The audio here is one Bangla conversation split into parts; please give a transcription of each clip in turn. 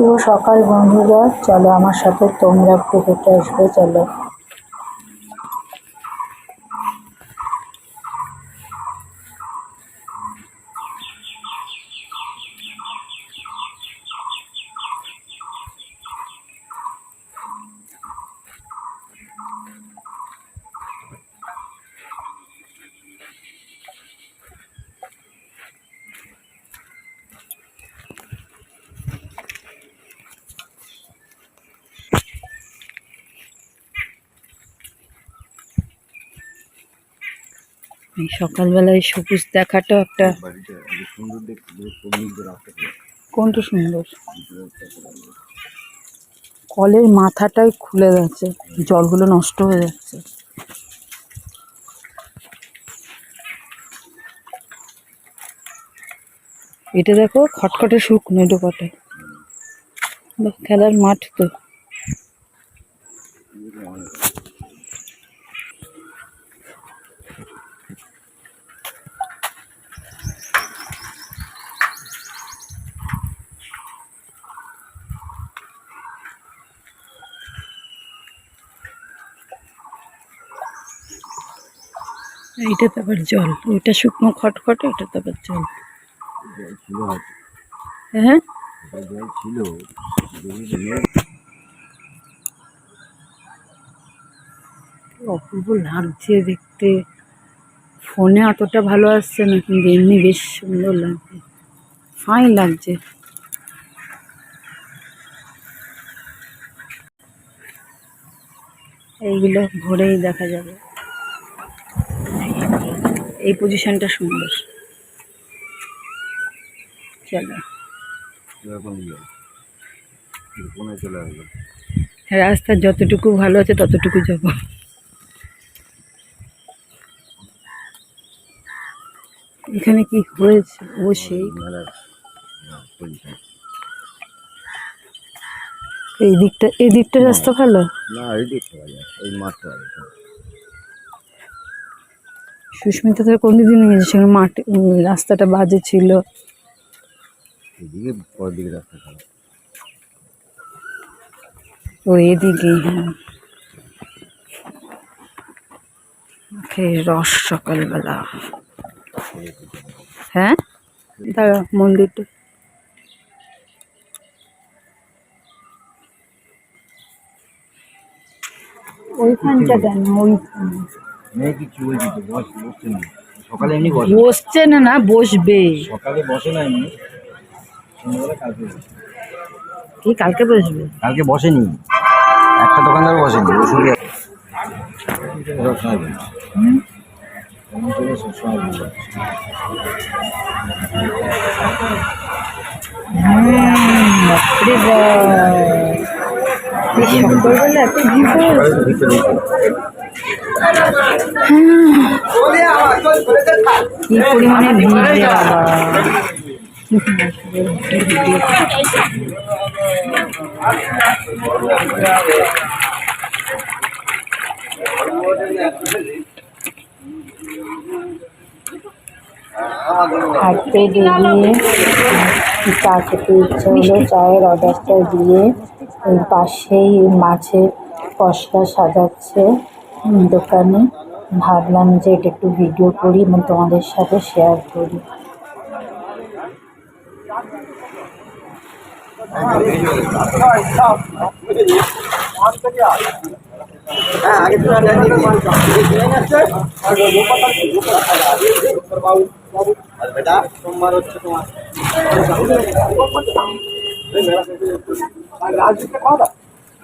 শুভ সকাল বন্ধুরা। চলো আমার সাথে তোমরা একটু আসবে চলো। এই সকালবেলায় সবুজ দেখাটা একটা। কোনটা সুন্দর? কলের মাথাটাই খুলে গেছে জলগুলো নষ্ট হয়ে যাচ্ছে। এটা দেখো খটখটে শুকনো ডোকাটা খেলার মাঠ তো। এইটা তো আবার জল, ওইটা শুকনো খটখটে এটা তো আবার জল। হ্যাঁ? অপূর্ব লাগছে দেখতে। ফোনে অতটা ভালো আসছে না, কিন্তু এমনি বেশ সুন্দর লাগছে। ফাইন লাগছে। এইগুলো ভোরেই দেখা যাবে। এই পজিশনটা সুন্দর। চলো আসলো রাস্তা যতটুকু ভালো আছে ততটুকু যাব। এখানে কি হয়েছে? ও সেই। এই দিকটা এই দিকটা রাস্তা ভালো? না এই পাওয়া এই মাঠটা আছে সুস্মিতা তো কোনদিন গেছে সেখানে মাঠে রাস্তাটা বাজে ছিল। এদিকে পরের দিকে রাস্তা খারাপ। ও এদিকে হ্যাঁ। রস সকালবেলা। হ্যাঁ? দাঁড়া মন্দিরটা। ওইখানটা কেন ওইখানে। মেয়ে কিছু বলছি তো বস বসছে না। সকালে এমনি বসে। বসছে না না বসবে। সকালে বসে না এমনি। সন্ধ্যাবেলা কালকে কি কালকে বসবে? কালকে বসেনি। একটা দোকানদার বসেনি ও শুধু সবসময় বলে। এমন করে সবসময় বলে। বাপরে বাপ। এই সকালবেলা এত ভিড় হয়েছে ভিতরে হাঁটতে বেরিয়ে চা খেতে চায়ের অর্ডারটা দিয়ে পাশেই মাছের পশলা সাজাচ্ছে। দোকানে। ভাবলাম যে এটা একটু ভিডিও করি এবং তোমাদের সাথে শেয়ার করি। বেটা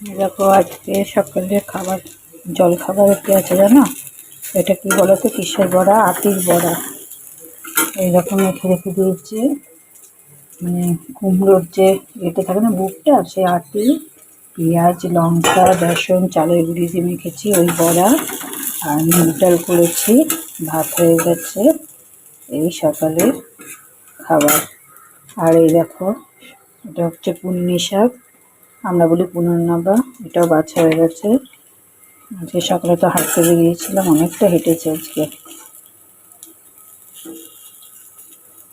দেখো আজকে সকালে খাবার, জল খাবারে কি আছে জানো? এটা কি বলো তো কিসের বড়া? আতির বড়া। এইরকম রেখে রেখে দিয়েছি মানে কুমড়োর যে এতে থাকে না বুকটা সে আটি, পেঁয়াজ, লঙ্কা, বেসন, চালের গুঁড়ি দিয়ে মেখেছি, ওই বড়া আর মুগ ডাল করেছি। ভাত হয়ে গেছে। এই সকালের খাবার। আর এই দেখো, এটা হচ্ছে পুন্নি শাক। আমরা বলি পুনর্নবা, এটাও বাছা হয়ে গেছে। আজকে সকালে তো হাঁটতে বেরিয়েছিলাম অনেকটা হেঁটেছে আজকে।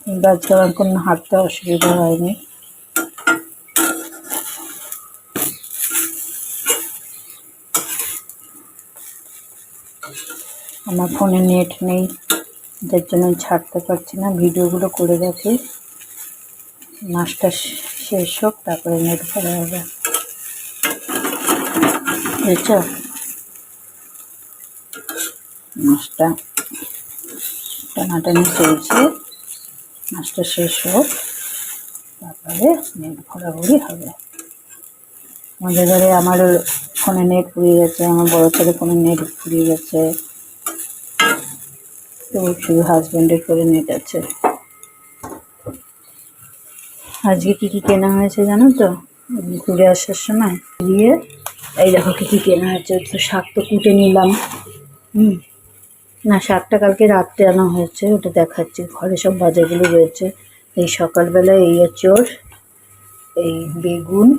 কিন্তু আজকে আমার কোনো হাঁটতে অসুবিধা হয়নি। আমার ফোনে নেট নেই যার জন্য আমি ছাড়তে পারছি না, ভিডিওগুলো করে রাখি মাসটা শেষ হোক, তারপরে নেট ভরা হবে। বুঝছ মাসটা টানাটানি চলছে মাসটা শেষ হোক, তারপরে নেট ভরাভরি হবে। আমাদের ঘরে আমার ফোনে নেট ফুরিয়ে গেছে, আমার বড় ছেলে ফোনে নেট ফুরিয়ে গেছে। তো শুধু হাজব্যান্ডের করে নেট আছে। আজকে কী কী কেনা হয়েছে জানো তো? ঘুরে আসার সময় দিয়ে এই দেখো কী কী কেনা হয়েছে তো শাক তো কুটে নিলাম। হুম। না, শাকটা কালকে রাত্রে আনা হয়েছে, ওটা দেখাচ্ছি। ঘরে সব বাজারগুলো রয়েছে। এই সকালবেলায় এই চোর, এই বেগুন,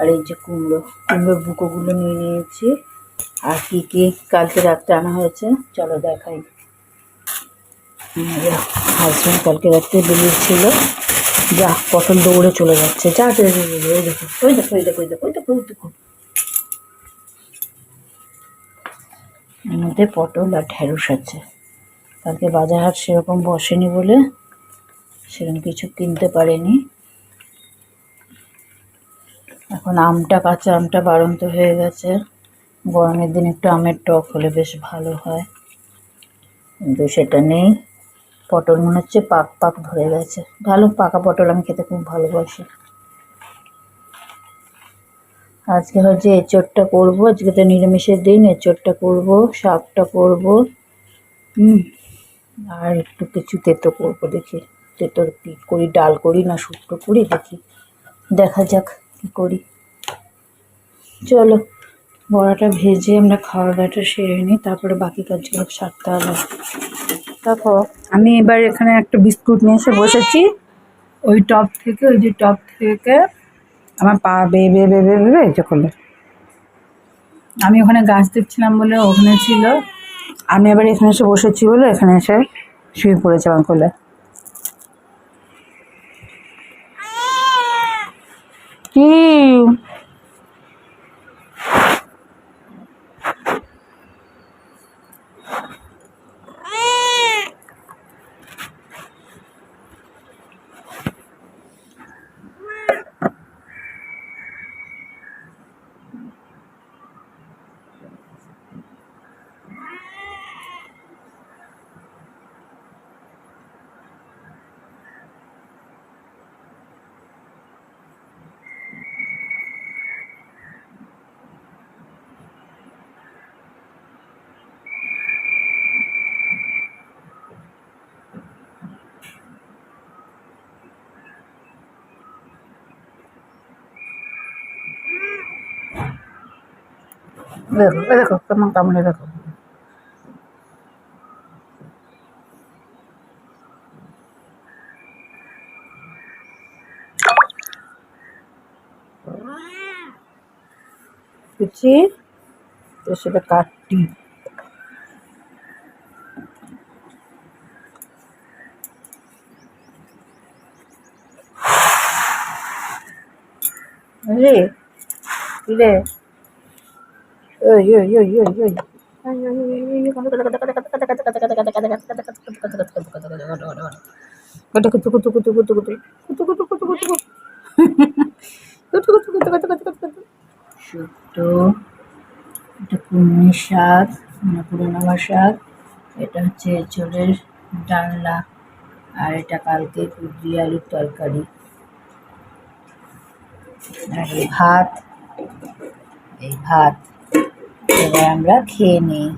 আর এই যে কুমড়ো। কুমড়োর বুকোগুলো নিয়ে নিয়েছি। আর কী কী কালকে রাত্রে আনা হয়েছে, চলো দেখাই। হাজব্যান্ড কালকে রাত্রে বেরিয়েছিল। যা, পটল দৌড়ে চলে যাচ্ছে। যা ওই দেখো ওই দেখো ওই দেখো ওই দেখো ওই দেখো ওই দেখো। মধ্যে পটল আর ঢেঁড়স আছে। কালকে বাজার হাট সেরকম বসেনি বলে সেরকম কিছু কিনতে পারেনি। এখন আমটা, কাঁচা আমটা বাড়ন্ত হয়ে গেছে। গরমের দিন একটু আমের টক হলে বেশ ভালো হয়। কিন্তু সেটা নেই। পটল, মনে হচ্ছে পাক পাক ধরে গেছে। ভালো, পাকা পটল আমি খেতে খুব ভালোবাসি। আজকে হচ্ছে এঁচোড়টা করব, আজকে তো নিরামিষের দিন, এঁচোড়টা করব, শাকটা করব, হুম, আর একটু কিছু তেতো করব, দেখি। তেতোর কী করি, ডাল করি না শুক্তো করি, দেখি। দেখা যাক কী করি। চলো, বড়াটা ভেজে আমরা খাওয়া দাওয়াটা সেরে নিই, তারপরে বাকি কাজগুলো সারতে হবে। দেখো, আমি এবার এখানে একটা বিস্কুট নিয়ে এসে বসেছি। ওই টপ থেকে, ওই যে টপ থেকে আমার পা বেয়ে বেয়ে বেয়ে বেয়ে আমি ওখানে গাছ দেখছিলাম বলে ওখানে ছিল। আমি আবার এখানে এসে বসেছি বলে এখানে এসে শুয়ে পড়েছে আমার কোলে। কি? দেখো দেখো কেমন কামড়ে দেখো। সেটা কাটটি রে রে? শাক পুরোনো শাক এটা হচ্ছে এঁচড়ের ডালনা আর এটা কালকে কুদরি আলুর তরকারি ভাত এই ভাত এবার আমরা খেয়ে নিই।